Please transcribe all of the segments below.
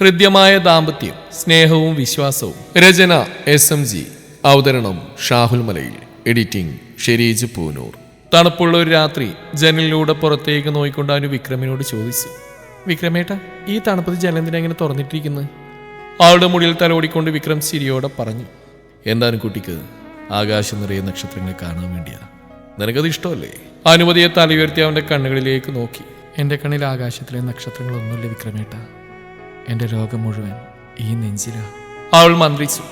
ഹൃദ്യമായ ദാമ്പത്യം സ്നേഹവും വിശ്വാസവും. രചന എസ് എം ജി അവതരണം ഷാഹുൽ മലയിൽ. എഡിറ്റിംഗ് ഷെരീജ് പൂനൂർ. തണുപ്പുള്ള ഒരു രാത്രി ജനലിലൂടെ പുറത്തേക്ക് നോയിക്കൊണ്ട് അവന് വിക്രമിനോട് ചോദിച്ചു വിക്രമേട്ട ഈ തണുപ്പത്ത് ജലന്തിനെങ്ങനെ തുറന്നിട്ടിരിക്കുന്നു? തുറന്നിട്ടിരിക്കുന്നത് അവളുടെ മുടിയിൽ തലോടിക്കൊണ്ട് വിക്രം ചിരിയോടെ പറഞ്ഞു എന്താണ് കുട്ടിക്ക് ആകാശം നിറയെ നക്ഷത്രങ്ങളെ കാണാൻ വേണ്ടിയാ? നിനക്കത് ഇഷ്ടമല്ലേ? അനുമതിയെ തലയുയർത്തി അവന്റെ കണ്ണുകളിലേക്ക് നോക്കി എന്റെ കണ്ണിൽ ആകാശത്തിലെ നക്ഷത്രങ്ങളൊന്നുമില്ല വിക്രമേട്ട. എന്റെ ലോകം മുഴുവൻ ഈ നെഞ്ചിലാണ് അവൾ മന്ത്രിച്ചു.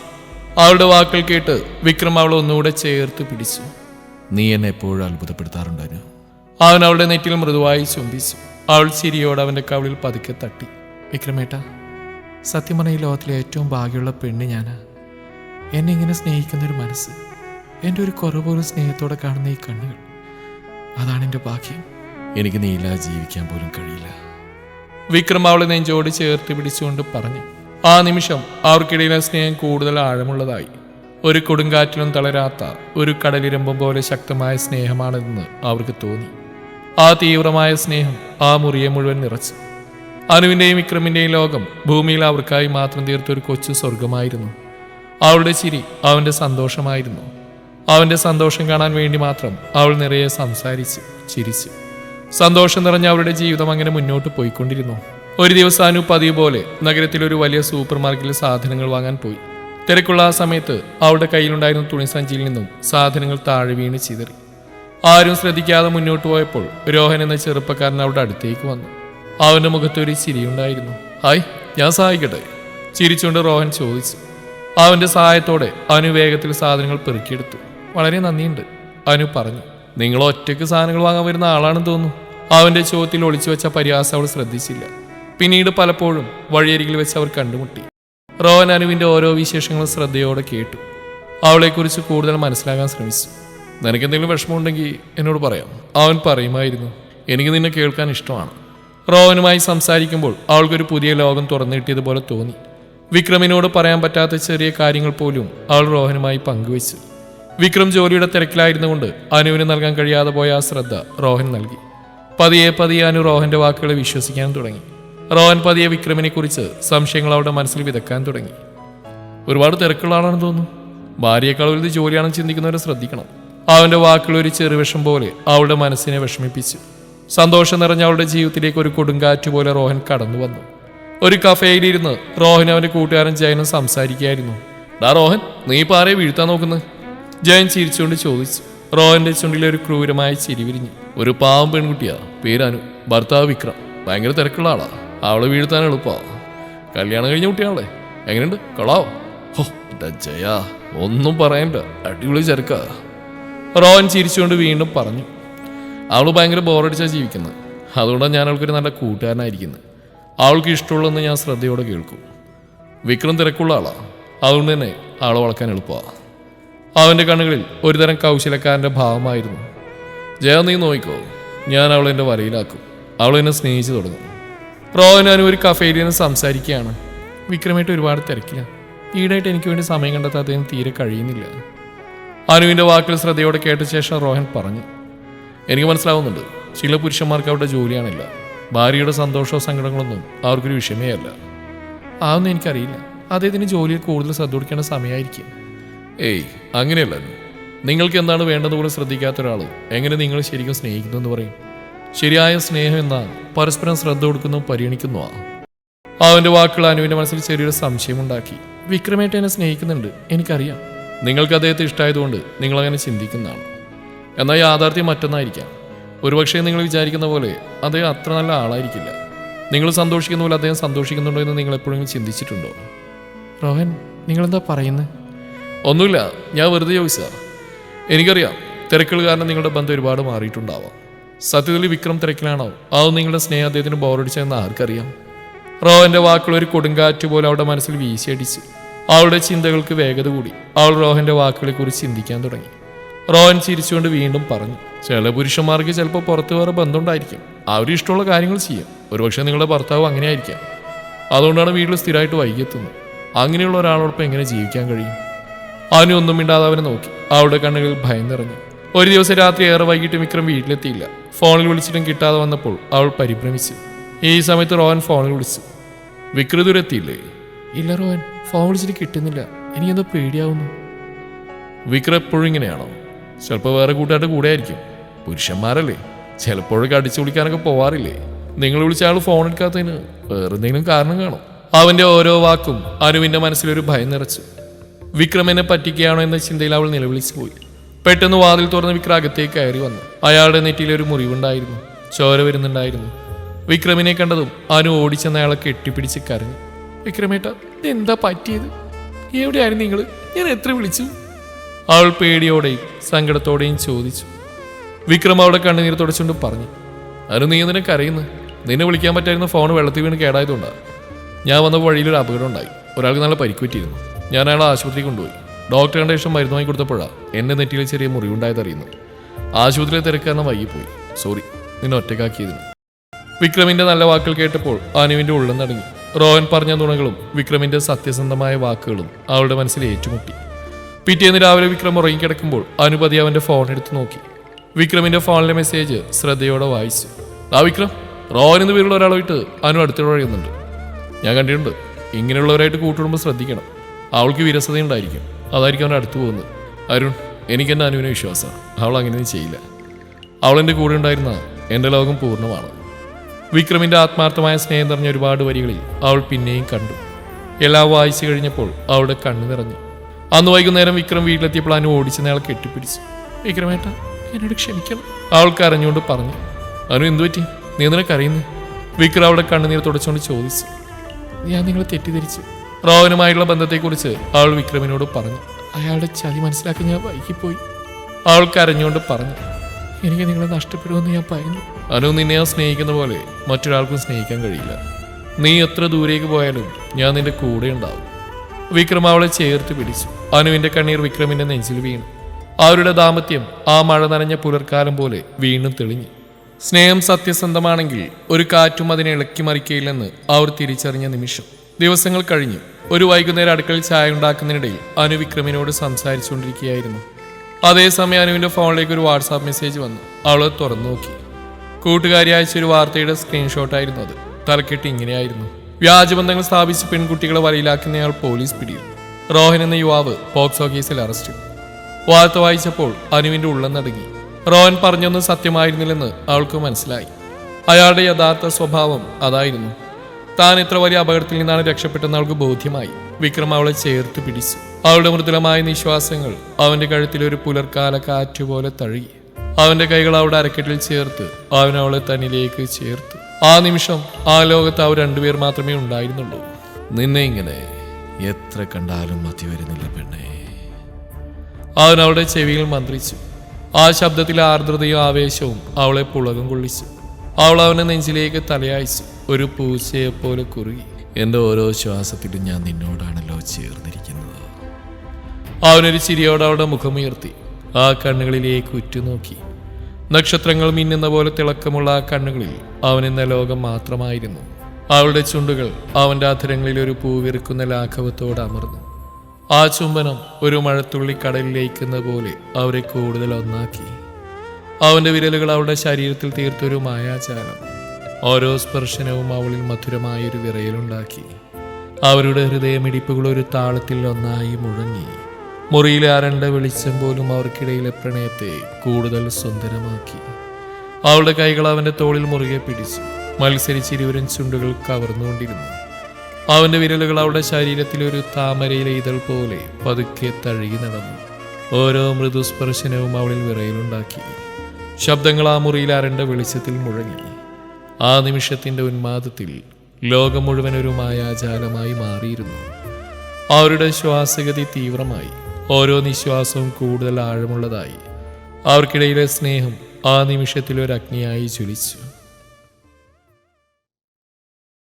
അവളുടെ വാക്കുകൾ കേട്ട് വിക്രം അവളെ ഒന്നുകൂടെ ചേർത്ത് പിടിച്ചു. നീ എന്നെ എപ്പോഴും അത്ഭുതപ്പെടുത്താറുണ്ടനു അവൻ അവളുടെ നെറ്റിൽ മൃദുവായി ചുംബിച്ചു. അവൾ ചിരിയോട് അവന്റെ കവളിൽ പതുക്കെ തട്ടി. വിക്രമേട്ട സത്യം പറഞ്ഞ ഈ ലോകത്തിലെ ഏറ്റവും ഭാഗ്യമുള്ള പെണ്ണ് ഞാനാ. എന്നെ ഇങ്ങനെ സ്നേഹിക്കുന്ന ഒരു മനസ്സ് എന്റെ ഒരു കുറവ് പോലും സ്നേഹത്തോടെ കാണുന്ന ഈ കണ്ണുകൾ അതാണ് എന്റെ ഭാഗ്യം. എനിക്ക് നീയില്ലാതെ ജീവിക്കാൻ പോലും കഴിയില്ല. വിക്രം അവളെ നെഞ്ചോട് ചേർത്ത് പിടിച്ചുകൊണ്ട് പറഞ്ഞു ആ നിമിഷം അവർക്കിടയിലെ സ്നേഹം കൂടുതൽ ആഴമുള്ളതായി. ഒരു കൊടുങ്കാറ്റിലും തളരാത്ത ഒരു കടലിരമ്പം പോലെ ശക്തമായ സ്നേഹമാണെന്ന് അവർക്ക് തോന്നി. ആ തീവ്രമായ സ്നേഹം ആ മുറിയെ മുഴുവൻ നിറച്ചു. അനുവിന്റെയും വിക്രമിന്റെയും ലോകം ഭൂമിയിൽ അവർക്കായി മാത്രം തീർത്തൊരു കൊച്ചു സ്വർഗമായിരുന്നു അവളുടെ ചിരി അവന്റെ സന്തോഷമായിരുന്നു. അവന്റെ സന്തോഷം കാണാൻ വേണ്ടി മാത്രം അവൾ നിറയെ സംസാരിച്ചു ചിരിച്ചു. സന്തോഷം നിറഞ്ഞ അവരുടെ ജീവിതം അങ്ങനെ മുന്നോട്ട് പോയിക്കൊണ്ടിരുന്നു. ഒരു ദിവസം അനു പതിവ് പോലെ നഗരത്തിൽ ഒരു വലിയ സൂപ്പർ മാർക്കറ്റിൽ സാധനങ്ങൾ വാങ്ങാൻ പോയി. തിരക്കുള്ള ആ സമയത്ത് അവളുടെ കയ്യിലുണ്ടായിരുന്ന തുണിസഞ്ചിയിൽ നിന്നും സാധനങ്ങൾ താഴെ വീണ് ചിതറി. ആരും ശ്രദ്ധിക്കാതെ മുന്നോട്ട് പോയപ്പോൾ രോഹൻ എന്ന ചെറുപ്പക്കാരൻ അവളുടെ അടുത്തേക്ക് വന്നു. അവന്റെ മുഖത്ത് ഒരു ചിരിയുണ്ടായിരുന്നു. ഹായ് ഞാൻ സഹായിക്കട്ടെ? ചിരിച്ചുകൊണ്ട് റോഹൻ ചോദിച്ചു. അവന്റെ സഹായത്തോടെ അനു വേഗത്തിൽ സാധനങ്ങൾ പെറുക്കിയെടുത്തു. വളരെ നന്ദിയുണ്ട് അനു പറഞ്ഞു. നിങ്ങൾ ഒറ്റയ്ക്ക് സാധനങ്ങൾ വാങ്ങാൻ വരുന്ന ആളാണെന്ന് തോന്നുന്നു. അവന്റെ ചോദ്യത്തിൽ ഒളിച്ചു വെച്ച പരിഹാസം അവൾ ശ്രദ്ധിച്ചില്ല. പിന്നീട് പലപ്പോഴും വഴിയരികിൽ വെച്ച് അവർ കണ്ടുമുട്ടി. റോവൻ അനുവിന്റെ ഓരോ വിശേഷങ്ങളും ശ്രദ്ധയോടെ കേട്ടു. അവളെക്കുറിച്ച് കൂടുതൽ മനസ്സിലാക്കാൻ ശ്രമിച്ചു. നിനക്ക് എന്തെങ്കിലും വിഷമമുണ്ടെങ്കിൽ എന്നോട് പറയാം. അവൻ പറയുമായിരുന്നു എനിക്ക് നിന്നെ കേൾക്കാൻ ഇഷ്ടമാണ്. റോവനുമായി സംസാരിക്കുമ്പോൾ അവൾക്കൊരു പുതിയ ലോകം തുറന്നു കിട്ടിയതുപോലെ തോന്നി. വിക്രമിനോട് പറയാൻ പറ്റാത്ത ചെറിയ കാര്യങ്ങൾ പോലും അവൾ റോഹനുമായി പങ്കുവച്ചു. വിക്രം ജോലിയുടെ തിരക്കിലായിരുന്നുകൊണ്ട് അനുവിന് നൽകാൻ കഴിയാതെ പോയ ആ ശ്രദ്ധ റോഹൻ നൽകി. പതിയെ പതിയെ അനു റോഹന്റെ വാക്കുകളെ വിശ്വസിക്കാൻ തുടങ്ങി. റോഹൻ പതിയെ വിക്രമിനെ കുറിച്ച് സംശയങ്ങൾ അവളുടെ മനസ്സിൽ വിതക്കാൻ തുടങ്ങി. ഒരുപാട് തിരക്കുള്ള ആളാണെന്ന് തോന്നുന്നു. ഭാര്യയെക്കാൾ വലുത് ജോലിയാണെന്ന് ചിന്തിക്കുന്നവരെ ശ്രദ്ധിക്കണം. അവന്റെ വാക്കുകൾ ഒരു ചെറുവിഷം പോലെ അവളുടെ മനസ്സിനെ വിഷമിപ്പിച്ചു. സന്തോഷം നിറഞ്ഞ അവളുടെ ജീവിതത്തിലേക്ക് ഒരു കൊടുങ്കാറ്റ് പോലെ റോഹൻ കടന്നു വന്നു. ഒരു കഫേയിലിരുന്ന് റോഹൻ അവന്റെ കൂട്ടുകാരൻ ജയനും സംസാരിക്കുകയായിരുന്നു. ഡാ റോഹൻ നീ പാറയെ വീഴ്ത്താൻ നോക്കുന്നത് ജയൻ ചിരിച്ചുകൊണ്ട് ചോദിച്ചു. റോഹന്റെ ചുണ്ടിലെ ഒരു ക്രൂരമായ ചിരി വിരിഞ്ഞു. ഒരു പാവം പെൺകുട്ടിയാ. പേരാനു ഭർത്താവ് വിക്രം. ഭയങ്കര തിരക്കുള്ള ആളാ. അവൾ വീഴ്ത്താൻ എളുപ്പാ. കല്യാണം കഴിഞ്ഞ കുട്ടിയാണല്ലേ? എങ്ങനെയുണ്ട്? കൊളാവോ ഹോ ജയ? ഒന്നും പറയണ്ട. അടിപൊളി ചെറുക്ക. റോഹൻ ചിരിച്ചുകൊണ്ട് വീണ്ടും പറഞ്ഞു. അവൾ ഭയങ്കര ബോറടിച്ചാണ് ജീവിക്കുന്നത്. അതുകൊണ്ടാണ് ഞാൻ അവൾക്കൊരു നല്ല കൂട്ടുകാരനായിരിക്കുന്നത്. അവൾക്ക് ഇഷ്ടമുള്ളതെന്ന് ഞാൻ ശ്രദ്ധയോടെ കേൾക്കും. വിക്രം തിരക്കുള്ള ആളാ. അതുകൊണ്ട് തന്നെ ആളെ വളക്കാൻ എളുപ്പമാണ് അവന്റെ കണ്ണുകളിൽ ഒരുതരം കൗശലക്കാരന്റെ ഭാവമായിരുന്നു. ജയ നീ നോയിക്കോ. ഞാൻ അവളെ എന്റെ വരയിലാക്കും. അവൾ എന്നെ സ്നേഹിച്ചു തുടങ്ങും. റോഹൻ ഞാനും ഒരു കഫേയിൽ നിന്ന് സംസാരിക്കുകയാണ്. വിക്രമായിട്ട് ഒരുപാട് തിരക്കില്ല. ഈടായിട്ട് എനിക്ക് വേണ്ടി സമയം കണ്ടെത്താൻ അദ്ദേഹം തീരെ കഴിയുന്നില്ല. അനുവിന്റെ വാക്കിൽ ശ്രദ്ധയോടെ കേട്ട ശേഷം റോഹൻ പറഞ്ഞു എനിക്ക് മനസ്സിലാവുന്നുണ്ട്. ചില പുരുഷന്മാർക്ക് അവരുടെ ജോലിയാണില്ല. ഭാര്യയുടെ സന്തോഷമോ സങ്കടങ്ങളൊന്നും അവർക്കൊരു വിഷയമേ അല്ല. അതൊന്നും എനിക്കറിയില്ല. അദ്ദേഹത്തിന് ജോലിയിൽ കൂടുതൽ ശ്രദ്ധ കൊടുക്കേണ്ട സമയമായിരിക്കും. ഏയ് അങ്ങനെയല്ല. നിങ്ങൾക്ക് എന്താണ് വേണ്ടതുപോലെ ശ്രദ്ധിക്കാത്ത ഒരാൾ എങ്ങനെ നിങ്ങൾ ശരിക്കും സ്നേഹിക്കുന്നു എന്ന് പറയും? ശരിയായ സ്നേഹം എന്നാൽ പരസ്പരം ശ്രദ്ധ കൊടുക്കുന്നു പരിഗണിക്കുന്നു അവന്റെ വാക്കുകൾ അനുവിന്റെ മനസ്സിൽ ചെറിയൊരു സംശയമുണ്ടാക്കി വിക്രമേട്ട എന്നെ സ്നേഹിക്കുന്നുണ്ട് എനിക്കറിയാം. നിങ്ങൾക്ക് അദ്ദേഹത്തെ ഇഷ്ടമായതുകൊണ്ട് നിങ്ങൾ അങ്ങനെ ചിന്തിക്കുന്നതാണ്. എന്നാൽ യാഥാർത്ഥ്യം മറ്റൊന്നായിരിക്കാം. ഒരുപക്ഷെ നിങ്ങൾ വിചാരിക്കുന്ന പോലെ അദ്ദേഹം അത്ര നല്ല ആളായിരിക്കില്ല. നിങ്ങൾ സന്തോഷിക്കുന്ന പോലെ അദ്ദേഹം സന്തോഷിക്കുന്നുണ്ടോ എന്ന് നിങ്ങൾ എപ്പോഴെങ്കിലും ചിന്തിച്ചിട്ടുണ്ടോ? റോഹൻ നിങ്ങളെന്താ പറയുന്നത് ഒന്നുമില്ല ഞാൻ വെറുതെ ചോദിച്ചാ എനിക്കറിയാം തിരക്കുകൾ കാരണം നിങ്ങളുടെ ബന്ധം ഒരുപാട് മാറിയിട്ടുണ്ടാവാം. സത്യത്തിൽ വിക്രം തിരക്കിലാണോ? അത് നിങ്ങളുടെ സ്നേഹം അദ്ദേഹത്തിന് ബോറടിച്ചതെന്ന് ആർക്കറിയാം? റോഹന്റെ വാക്കുകൾ ഒരു കൊടുങ്കാറ്റ് പോലെ അവളുടെ മനസ്സിൽ വീശിയടിച്ചു അവളുടെ ചിന്തകൾക്ക് വേഗത കൂടി അവൾ റോഹന്റെ വാക്കുകളെ കുറിച്ച് ചിന്തിക്കാൻ തുടങ്ങി. റോഹൻ ചിരിച്ചുകൊണ്ട് വീണ്ടും പറഞ്ഞു ചില പുരുഷന്മാർക്ക് ചിലപ്പോൾ പുറത്ത് വേറെ ബന്ധമുണ്ടായിരിക്കും. അവർ ഇഷ്ടമുള്ള കാര്യങ്ങൾ ചെയ്യും. ഒരുപക്ഷെ നിങ്ങളുടെ ഭർത്താവ് അങ്ങനെ ആയിരിക്കാം അതുകൊണ്ടാണ് വീട്ടിൽ സ്ഥിരമായിട്ട് വൈകിയെത്തുന്നത് അങ്ങനെയുള്ള ഒരാളോടൊപ്പം എങ്ങനെ ജീവിക്കാൻ കഴിയും? അവന് ഒന്നും മിണ്ടാതെ അവനെ നോക്കി. അവളുടെ കണ്ണുകൾ ഭയം നിറഞ്ഞു. ഒരു ദിവസം രാത്രി ഏറെ വൈകിട്ട് വിക്രം വീട്ടിലെത്തിയില്ല. ഫോണിൽ വിളിച്ചിട്ടും കിട്ടാതെ വന്നപ്പോൾ അവൾ പരിഭ്രമിച്ചു. ഈ സമയത്ത് റോഹൻ ഫോണിൽ വിളിച്ചു. വിക്രതുരെത്തിയില്ലേ ഇല്ല റോഹൻ ഫോൺ വിളിച്ചിട്ട് കിട്ടുന്നില്ല. എനിക്കെന്തോ പേടിയാവുന്നു. വിക്രം എപ്പോഴും ഇങ്ങനെയാണോ? ചിലപ്പോൾ വേറെ കൂട്ടുകാരുടെ കൂടെ ആയിരിക്കും. പുരുഷന്മാരല്ലേ? ചിലപ്പോഴൊക്കെ അടിച്ചു വിളിക്കാനൊക്കെ പോവാറില്ലേ? നിങ്ങൾ വിളിച്ച ആൾ ഫോൺ എടുക്കാത്തതിന് വേറെ എന്തെങ്കിലും കാരണം കാണും. അവന്റെ ഓരോ വാക്കും അനുവിന്റെ മനസ്സിലൊരു ഭയം നിറച്ചു. വിക്രം എന്നെ പറ്റിക്കുകയാണോ എന്ന ചിന്തയിൽ അവൾ നിലവിളിച്ചു പോയി. പെട്ടെന്ന് വാതിൽ തുറന്ന് വിക്രം അകത്തേക്ക് കയറി വന്നു. അയാളുടെ നെറ്റിയിൽ ഒരു മുറിവുണ്ടായിരുന്നു. ചോര വരുന്നുണ്ടായിരുന്നു. വിക്രമിനെ കണ്ടതും അനു ഓടിച്ചെന്ന അയാളെ കെട്ടിപ്പിടിച്ച് കരഞ്ഞു. വിക്രമേട്ട എന്താ പറ്റിയത്? എവിടെയായിരുന്നു നിങ്ങൾ ഞാൻ എത്ര വിളിച്ചു? അവൾ പേടിയോടെയും സങ്കടത്തോടെയും ചോദിച്ചു. വിക്രം അവിടെ കണ്ണുനീർ തുടച്ചുകൊണ്ട് പറഞ്ഞു. അനു നീ എന്തിനെ കരയുന്നു? നിന്നെ വിളിക്കാൻ പറ്റായിരുന്ന ഫോൺ വെള്ളത്തിൽ വീണ് കേടായതുകൊണ്ടാണ് ഞാൻ വന്ന വഴിയിലൊരു അപകടം ഉണ്ടായി. ഒരാൾക്ക് നല്ല പരിക്ക് പറ്റിയിരുന്നു ഞാൻ അയാളെ ആശുപത്രിയിൽ കൊണ്ടുപോയി. ഡോക്ടർ കണ്ട ശേഷം മരുന്ന് വാങ്ങി കൊടുത്തപ്പോഴാണ് എന്റെ നെറ്റിയിൽ ചെറിയ മുറിവുണ്ടായത് അറിയുന്നത്. ആശുപത്രിയിലെ തിരക്കാരണം വൈകിപ്പോയി. സോറി നിന്നെ ഒറ്റക്കാക്കിയതിന് വിക്രമിന്റെ നല്ല വാക്കുകൾ കേട്ടപ്പോൾ അനുവിന്റെ ഉള്ളം നടങ്ങി. റോഹൻ പറഞ്ഞ നുണകളും വിക്രമിന്റെ സത്യസന്ധമായ വാക്കുകളും അവളുടെ മനസ്സിൽ ഏറ്റുമുട്ടി. പിറ്റേന്ന് രാവിലെ വിക്രം ഉറങ്ങിക്കിടക്കുമ്പോൾ അനുപതി അവന്റെ ഫോൺ എടുത്ത് നോക്കി. വിക്രമിന്റെ ഫോണിലെ മെസ്സേജ് ശ്രദ്ധയോടെ വായിച്ചു. ആ വിക്രം റോഹൻ എന്ന് പേരുള്ള ഒരാളായിട്ട് അനു അടുത്തിടെ ഞാൻ കണ്ടിട്ടുണ്ട്. ഇങ്ങനെയുള്ളവരായിട്ട് കൂട്ടുകുടുംബം ശ്രദ്ധിക്കണം. അവൾക്ക് വിരസതയുണ്ടായിരിക്കും അതായിരിക്കും അവന്റെ അടുത്ത് പോകുന്നത്. അരുൺ എനിക്ക് എന്റെ അനുവിനെ വിശ്വാസമാണ് അവൾ അങ്ങനെ ചെയ്യില്ല. അവൾ എന്റെ കൂടെ ഉണ്ടായിരുന്ന എന്റെ ലോകം പൂർണമാണ്. വിക്രമിന്റെ ആത്മാർത്ഥമായ സ്നേഹം നിറഞ്ഞ ഒരുപാട് വരികളിൽ അവൾ പിന്നെയും കണ്ടു. എല്ലാം വായിച്ചു കഴിഞ്ഞപ്പോൾ അവളുടെ കണ്ണു നിറഞ്ഞു. അന്ന് വൈകുന്നേരം വിക്രം വീട്ടിലെത്തിയപ്പോൾ അനു ഓടിച്ച് അയാൾ കെട്ടിപ്പിടിച്ചു. വിക്രമേട്ട എന്നോട് ക്ഷമിക്കണം. അവൾ കരഞ്ഞുകൊണ്ട് പറഞ്ഞു. അനു എന്തു പറ്റി? നീ നിനക്കറിയുന്നു വിക്രം അവളുടെ കണ്ണുനീർ തുടച്ചുകൊണ്ട് ചോദിച്ചു. ഞാൻ നിങ്ങളെ തെറ്റിദ്ധരിച്ചു. റോഹനുമായുള്ള ബന്ധത്തെക്കുറിച്ച് അവൾ വിക്രമിനോട് പറഞ്ഞു. അയാളുടെ ചതി മനസ്സിലാക്കി ഞാൻ വൈകിപ്പോയി. അവൾ കരഞ്ഞുകൊണ്ട് പറഞ്ഞു എനിക്ക് നിങ്ങളെ നഷ്ടപ്പെടുമെന്ന് ഞാൻ പറഞ്ഞു അനു നിന്നെ ആ സ്നേഹിക്കുന്ന പോലെ മറ്റൊരാൾക്കും സ്നേഹിക്കാൻ കഴിയില്ല. നീ എത്ര ദൂരേക്ക് പോയാലും ഞാൻ നിന്റെ കൂടെ ഉണ്ടാവും. വിക്രം അവളെ ചേർത്ത് പിടിച്ചു. അനുവിന്റെ കണ്ണീർ വിക്രമിന്റെ നെഞ്ചിൽ വീണു. അവരുടെ ദാമ്പത്യം ആ മഴ നനഞ്ഞ പുലർക്കാലം പോലെ വീണ്ടും തെളിഞ്ഞു. സ്നേഹം സത്യസന്ധമാണെങ്കിൽ ഒരു കാറ്റും അതിനെ ഇളക്കി മറിക്കയില്ലെന്ന് അവർ തിരിച്ചറിഞ്ഞ നിമിഷം. ദിവസങ്ങൾ കഴിഞ്ഞു. ഒരു വൈകുന്നേരം അടുക്കളയിൽ ചായ ഉണ്ടാക്കുന്നതിനിടയിൽ അനു വിക്രമിനോട് സംസാരിച്ചുകൊണ്ടിരിക്കുകയായിരുന്നു. അതേസമയം അനുവിന്റെ ഫോണിലേക്ക് ഒരു വാട്സാപ്പ് മെസ്സേജ് വന്നു. അവൾ തുറന്നു നോക്കി. കൂട്ടുകാരി അയച്ച ഒരു വാർത്തയുടെ സ്ക്രീൻഷോട്ടായിരുന്നു അത്. തലക്കെട്ട് ഇങ്ങനെയായിരുന്നു. വ്യാജബന്ധങ്ങൾ സ്ഥാപിച്ച് പെൺകുട്ടികളെ വലയിലാക്കുന്നയാൾ പോലീസ് പിടിയിൽ. റോഹൻ എന്ന യുവാവ് പോക്സോ കേസിൽ അറസ്റ്റ്. വാർത്ത വായിച്ചപ്പോൾ അനുവിന്റെ ഉള്ളം നടുങ്ങി. റോഹൻ പറഞ്ഞൊന്നും സത്യമായിരുന്നില്ലെന്ന് അവൾക്ക് മനസ്സിലായി. അയാളുടെ യഥാർത്ഥ സ്വഭാവം അതായിരുന്നു. താൻ ഇത്ര വലിയ അപകടത്തിൽ നിന്നാണ് രക്ഷപ്പെട്ടെന്ന് അവൾക്ക് ബോധ്യമായി. വിക്രം അവളെ ചേർത്ത് പിടിച്ചു. അവളുടെ മൃദുലമായ നിശ്വാസങ്ങൾ അവന്റെ കഴുത്തിൽ ഒരു പുലർക്കാല കാറ്റുപോലെ തഴുകി. അവന്റെ കൈകൾ അവളുടെ അരക്കെട്ടിൽ ചേർത്ത് അവൻ അവളെ തന്നിലേക്ക് ചേർത്തു. ആ നിമിഷം ആ ലോകത്ത് അവർ രണ്ടുപേർ മാത്രമേ ഉണ്ടായിരുന്നുള്ളൂ. നിന്നെ ഇങ്ങനെ എത്ര കണ്ടാലും മതി വരുന്നില്ല പെണ്ണേ. അവൻ അവളുടെ ചെവിയിൽ മന്ത്രിച്ചു. ആ ശബ്ദത്തിലെ ആർദ്രതയും ആവേശവും അവളെ പുളകം കൊള്ളിച്ചു. അവൾ അവനെ നെഞ്ചിലേക്ക് തലയായിച്ചു ഒരു പൂച്ചയെപ്പോലെ കുറുകി. എന്റെ ഓരോ ശ്വാസത്തിലും ഞാൻ നിന്നോടാണല്ലോ ചേർന്നിരിക്കുന്നത്. അവനൊരു ചിരിയോടെ അവളുടെ മുഖമുയർത്തി ആ കണ്ണുകളിലേക്ക് ഉറ്റുനോക്കി. നക്ഷത്രങ്ങൾ മിന്നുന്ന പോലെ തിളക്കമുള്ള ആ കണ്ണുകളിൽ അവനെന്ന ലോകം മാത്രമായിരുന്നു. അവളുടെ ചുണ്ടുകൾ അവന്റെ അധരങ്ങളിൽ ഒരു പൂവിറുക്കുന്ന ലാഘവത്തോട് അമർന്നു. ആ ചുംബനം ഒരു മഴത്തുള്ളി കടലിലേക്കുന്ന പോലെ അവരെ കൂടുതൽ ഒന്നാക്കി. അവന്റെ വിരലുകൾ അവളുടെ ശരീരത്തിൽ തീർത്തൊരു മായാചാരം ഓരോ സ്പർശനവും അവളിൽ മധുരമായൊരു വിറയലുണ്ടാക്കി. അവരുടെ ഹൃദയമിടിപ്പുകൾ ഒരു താളത്തിൽ ഒന്നായി മുഴങ്ങി. മുറിയിലെ അരണ്ട വെളിച്ചം പോലും അവർക്കിടയിലെ പ്രണയത്തെ കൂടുതൽ സുന്ദരമാക്കി. അവളുടെ കൈകൾ അവന്റെ തോളിൽ മുറുകെ പിടിച്ചു. മത്സരിച്ചിരുവരും ചുണ്ടുകൾ കവർന്നുകൊണ്ടിരുന്നു. അവന്റെ വിരലുകൾ അവളുടെ ശരീരത്തിൽ ഒരു താമരയിലെ ഇതൾ പോലെ പതുക്കെ തഴുകി നടന്നു. ഓരോ മൃദുസ്പർശനവും അവളിൽ വിറയിലുണ്ടാക്കി. ശബ്ദങ്ങൾ ആ മുറിയിൽ അരണ്ട വെളിച്ചത്തിൽ മുഴങ്ങി. ആ നിമിഷത്തിന്റെ ഉന്മാദത്തിൽ ലോകം മുഴുവൻ ഒരു മായാജാലമായി മാറിയിരുന്നു. അവരുടെ ശ്വാസഗതി തീവ്രമായി. ഓരോ നിശ്വാസവും കൂടുതൽ ആഴമുള്ളതായി. അവർക്കിടയിലെ സ്നേഹം ആ നിമിഷത്തിൽ ഒരു അഗ്നിയായി ജ്വലിച്ചു.